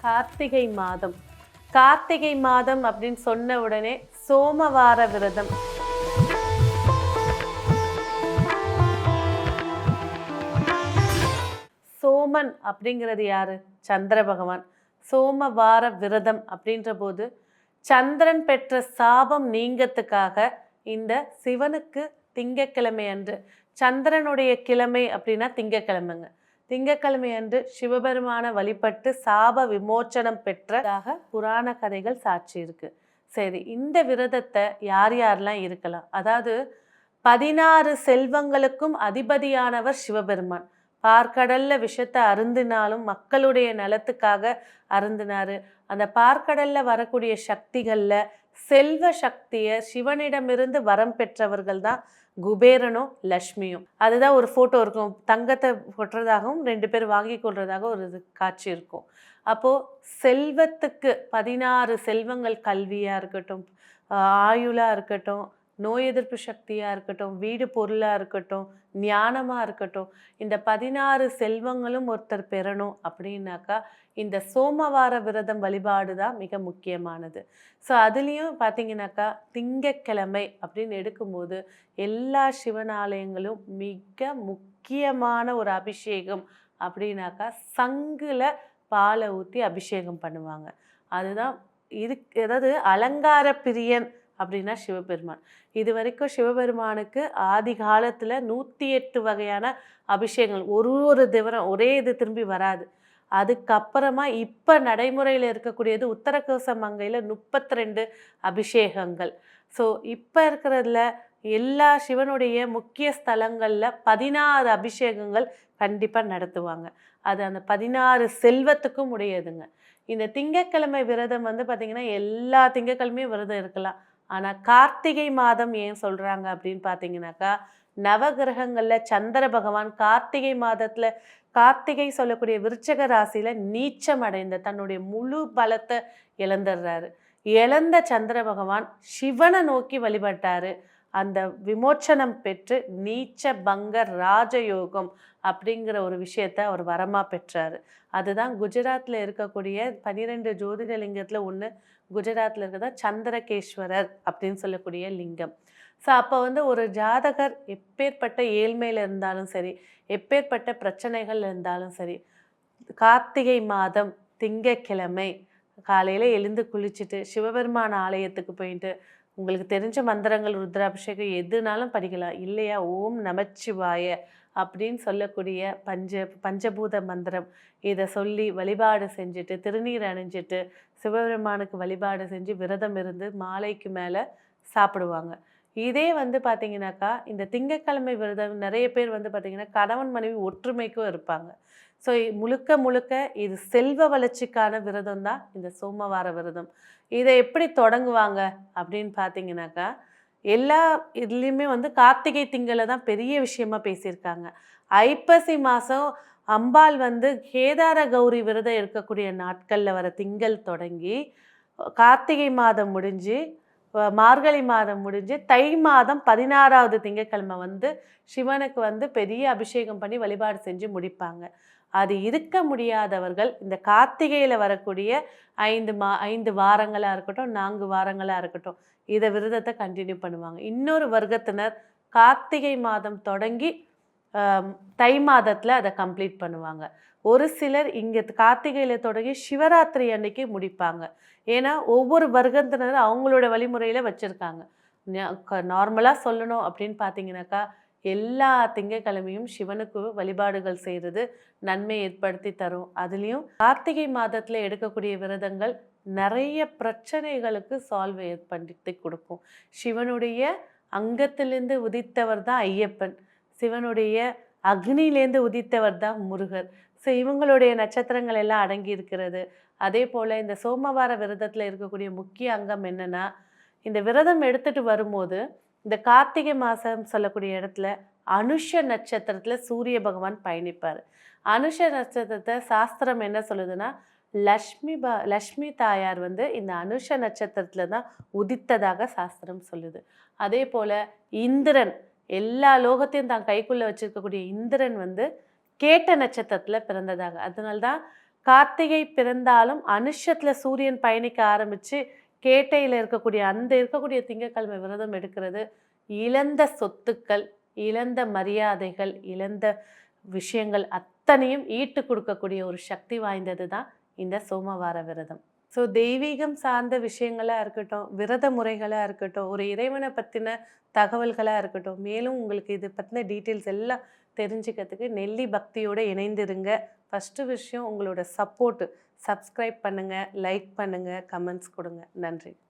கார்த்திகை மாதம். கார்த்திகை மாதம் அப்படின்னு சொன்ன உடனே சோமவார விரதம். சோமன் அப்படிங்கிறது யாரு? சந்திர பகவான். சோமவார விரதம் அப்படின்ற போது சந்திரன் பெற்ற சாபம் நீங்கத்துக்காக இந்த சிவனுக்கு திங்கக்கிழமை அன்று. சந்திரனுடைய கிழமை அப்படின்னா திங்கக்கிழமைங்க. திங்கக்கிழமை அன்று சிவபெருமான வழிபட்டு சாப விமோச்சனம் பெற்றதாக புராண கதைகள் சாட்சி இருக்கு. சரி இந்த விரதத்தை யார் யாரெல்லாம் இருக்கலாம்? அதாவது பதினாறு செல்வங்களுக்கும் அதிபதியானவர் சிவபெருமான். பார்க்கடல்ல விஷத்தை அருந்தினாலும் மக்களுடைய நலத்துக்காக அருந்தினாரு. அந்த பார்க்கடல்ல வரக்கூடிய சக்திகளில் செல்வ சக்தியை சிவனிடமிருந்து வரம் பெற்றவர்கள் தான் குபேரனும் லக்ஷ்மியும் அதுதான் ஒரு ஃபோட்டோ இருக்கும். தங்கத்தை கொட்டுறதாகவும் ரெண்டு பேர் வாங்கி கொள்றதாக ஒரு இது காட்சி இருக்கும். அப்போது செல்வத்துக்கு பதினாறு செல்வங்கள் கல்வியாக இருக்கட்டும் ஆயுளாக இருக்கட்டும் நோய் எதிர்ப்பு சக்தியாக இருக்கட்டும் வீடு பொருளாக இருக்கட்டும் ஞானமாக இருக்கட்டும் இந்த பதினாறு செல்வங்களும் ஒருத்தர் பெறணும் அப்படின்னாக்கா இந்த சோமவார விரதம் வழிபாடு தான் மிக முக்கியமானது. ஸோ அதுலேயும் பார்த்தீங்கன்னாக்கா திங்கக்கிழமை அப்படின்னு எடுக்கும்போது எல்லா சிவனாலயங்களும் மிக முக்கியமான ஒரு அபிஷேகம் அப்படின்னாக்கா சங்கில் பாலை ஊற்றி அபிஷேகம் பண்ணுவாங்க. அதுதான் இரு அதாவது அலங்கார பிரியன் அப்படின்னா சிவபெருமான். இது வரைக்கும் சிவபெருமானுக்கு ஆதி காலத்தில் நூற்றி எட்டு வகையான அபிஷேகங்கள். ஒரு ஒரு திவரம் ஒரே இது திரும்பி வராது. அதுக்கப்புறமா இப்போ நடைமுறையில் இருக்கக்கூடியது உத்தரகோச மங்கையில் முப்பத்தி ரெண்டு அபிஷேகங்கள். ஸோ இப்போ இருக்கிறதுல எல்லா சிவனுடைய முக்கிய ஸ்தலங்களில் பதினாறு அபிஷேகங்கள் கண்டிப்பாக நடத்துவாங்க. அது அந்த பதினாறு செல்வத்துக்கும் உடையதுங்க. இந்த திங்கக்கிழமை விரதம் வந்து பார்த்திங்கன்னா எல்லா திங்கக்கிழமையும் விரதம் இருக்கலாம். ஆனால் கார்த்திகை மாதம் ஏன் சொல்கிறாங்க அப்படின்னு பார்த்தீங்கன்னாக்கா நவகிரகங்களில் சந்திர பகவான் கார்த்திகை மாதத்தில் கார்த்திகை சொல்லக்கூடிய விருச்சக ராசியில் நீச்சம் அடைந்த தன்னுடைய முழு பலத்தை இழந்துடுறாரு. இழந்த சந்திர பகவான் சிவனை நோக்கி வழிபட்டார். அந்த விமோச்சனம் பெற்று நீச்ச பங்க ராஜயோகம் அப்படிங்கிற ஒரு விஷயத்த அவர் வரமாக பெற்றார். அதுதான் குஜராத்தில் இருக்கக்கூடிய பனிரெண்டு ஜோதிட லிங்கத்துல ஒன்று குஜராத்தில் இருக்கிறதா சந்திரகேஸ்வரர் அப்படின்னு சொல்லக்கூடிய லிங்கம். ஸோ அப்போ வந்து ஒரு ஜாதகர் எப்பேற்பட்ட ஏழ்மையில் இருந்தாலும் சரி எப்பேற்பட்ட பிரச்சனைகள் இருந்தாலும் சரி கார்த்திகை மாதம் திங்கக்கிழமை காலையில் எழுந்து குளிச்சுட்டு சிவபெருமான ஆலயத்துக்கு போயிட்டு உங்களுக்கு தெரிஞ்ச மந்திரங்கள் ருத்ராபிஷேகம் எதுனாலும் படிக்கலாம். இல்லையா? ஓம் நமச்சிவாய அப்படின்னு சொல்லக்கூடிய பஞ்ச பஞ்சபூத மந்திரம். இதை சொல்லி வழிபாடு செஞ்சுட்டு திருநீர் அணிஞ்சிட்டு சிவபெருமானுக்கு வழிபாடு செஞ்சு விரதம் இருந்து மாலைக்கு மேலே சாப்பிடுவாங்க. இதே வந்து பார்த்திங்கனாக்கா இந்த திங்கட்கிழமை விரதம் நிறைய பேர் வந்து பார்த்திங்கன்னா கணவன் மனைவி ஒற்றுமைக்கும் இருப்பாங்க. ஸோ முழுக்க முழுக்க இது செல்வ வளர்ச்சிக்கான விரதம் தான் இந்த சோமவார விரதம். இதை எப்படி தொடங்குவாங்க அப்படின்னு பார்த்தீங்கன்னாக்கா எல்லா இதுலேயுமே வந்து கார்த்திகை திங்களை தான் பெரிய விஷயமா பேசியிருக்காங்க. ஐப்பசி மாதம் அம்பாள் வந்து கேதார கௌரி விரதம் இருக்கக்கூடிய நாட்களில் வர திங்கள் தொடங்கி கார்த்திகை மாதம் முடிஞ்சு மார்கழி மாதம் முடிஞ்சு தை மாதம் பதினாறாவது திங்கட்கிழமை வந்து சிவனுக்கு வந்து பெரிய அபிஷேகம் பண்ணி வழிபாடு செஞ்சு முடிப்பாங்க. அது இருக்க முடியாதவர்கள் இந்த கார்த்திகையில் வரக்கூடிய ஐந்து மா ஐந்து வாரங்களாக இருக்கட்டும் நான்கு வாரங்களாக இருக்கட்டும் இதை விரதத்தை கண்டினியூ பண்ணுவாங்க. இன்னொரு வர்க்கத்தினர் கார்த்திகை மாதம் தொடங்கி தை மாதத்தில் அதை கம்ப்ளீட் பண்ணுவாங்க. ஒரு சிலர் இங்கே கார்த்திகையில் தொடங்கி சிவராத்திரி அன்னைக்கு முடிப்பாங்க. ஏன்னா ஒவ்வொரு வருகத்தினரும் அவங்களோட வழிமுறையில் வச்சுருக்காங்க. நார்மலாக சொல்லணும் அப்படின்னு பார்த்தீங்கன்னாக்கா எல்லா திங்கக்கிழமையும் சிவனுக்கு வழிபாடுகள் செய்கிறது நன்மை ஏற்படுத்தி தரும். அதுலேயும் கார்த்திகை மாதத்தில் எடுக்கக்கூடிய விரதங்கள் நிறைய பிரச்சனைகளுக்கு சால்வ் ஏற்படுத்தி கொடுக்கும். சிவனுடைய அங்கத்திலிருந்து உதித்தவர் தான் ஐயப்பன். சிவனுடைய அக்னியிலேருந்து உதித்தவர் தான் முருகர். ஸோ இவங்களுடைய நட்சத்திரங்கள் எல்லாம் அடங்கி இருக்கிறது. அதே போல் இந்த சோமவார விரதத்தில் இருக்கக்கூடிய முக்கிய அங்கம் என்னன்னா இந்த விரதம் எடுத்துகிட்டு வரும்போது இந்த கார்த்திகை மாதம் சொல்லக்கூடிய இடத்துல அனுஷ நட்சத்திரத்தில் சூரிய பகவான் பயணிப்பார். அனுஷ நட்சத்திரத்தை சாஸ்திரம் என்ன சொல்லுதுன்னா லக்ஷ்மி ப லக்ஷ்மி தாயார் வந்து இந்த அனுஷ நட்சத்திரத்தில் தான் உதித்ததாக சாஸ்திரம் சொல்லுது. அதே போல் இந்திரன் எல்லா லோகத்தையும் தான் கைக்குள்ளே வச்சிருக்கக்கூடிய இந்திரன் வந்து கேட்ட நட்சத்திரத்தில் பிறந்ததாக. அதனால்தான் கார்த்திகை பிறந்தாலும் அனுஷத்தில் சூரியன் பயணிக்க ஆரம்பித்து கேட்டையில் இருக்கக்கூடிய அந்த இருக்கக்கூடிய திங்கட்கிழமை விரதம் எடுக்கிறது. இழந்த சொத்துக்கள் இழந்த மரியாதைகள் இழந்த விஷயங்கள் அத்தனையும் ஈட்டு கொடுக்கக்கூடிய ஒரு சக்தி வாய்ந்தது தான் இந்த சோமவார விரதம். ஸோ தெய்வீகம் சார்ந்த விஷயங்களாக இருக்கட்டும் விரத முறைகளாக இருக்கட்டும் ஒரு இறைவனை பற்றின தகவல்களாக இருக்கட்டும் மேலும் உங்களுக்கு இது பற்றின டீட்டெயில்ஸ் எல்லாம் தெரிஞ்சுக்கிறதுக்கு நெல்லி பக்தியோடு இணைந்திருங்க. ஃபஸ்ட்டு விஷயம் உங்களோட சப்போர்ட்டு சப்ஸ்கிரைப் பண்ணுங்கள் லைக் பண்ணுங்கள் கமெண்ட்ஸ் கொடுங்க. நன்றி.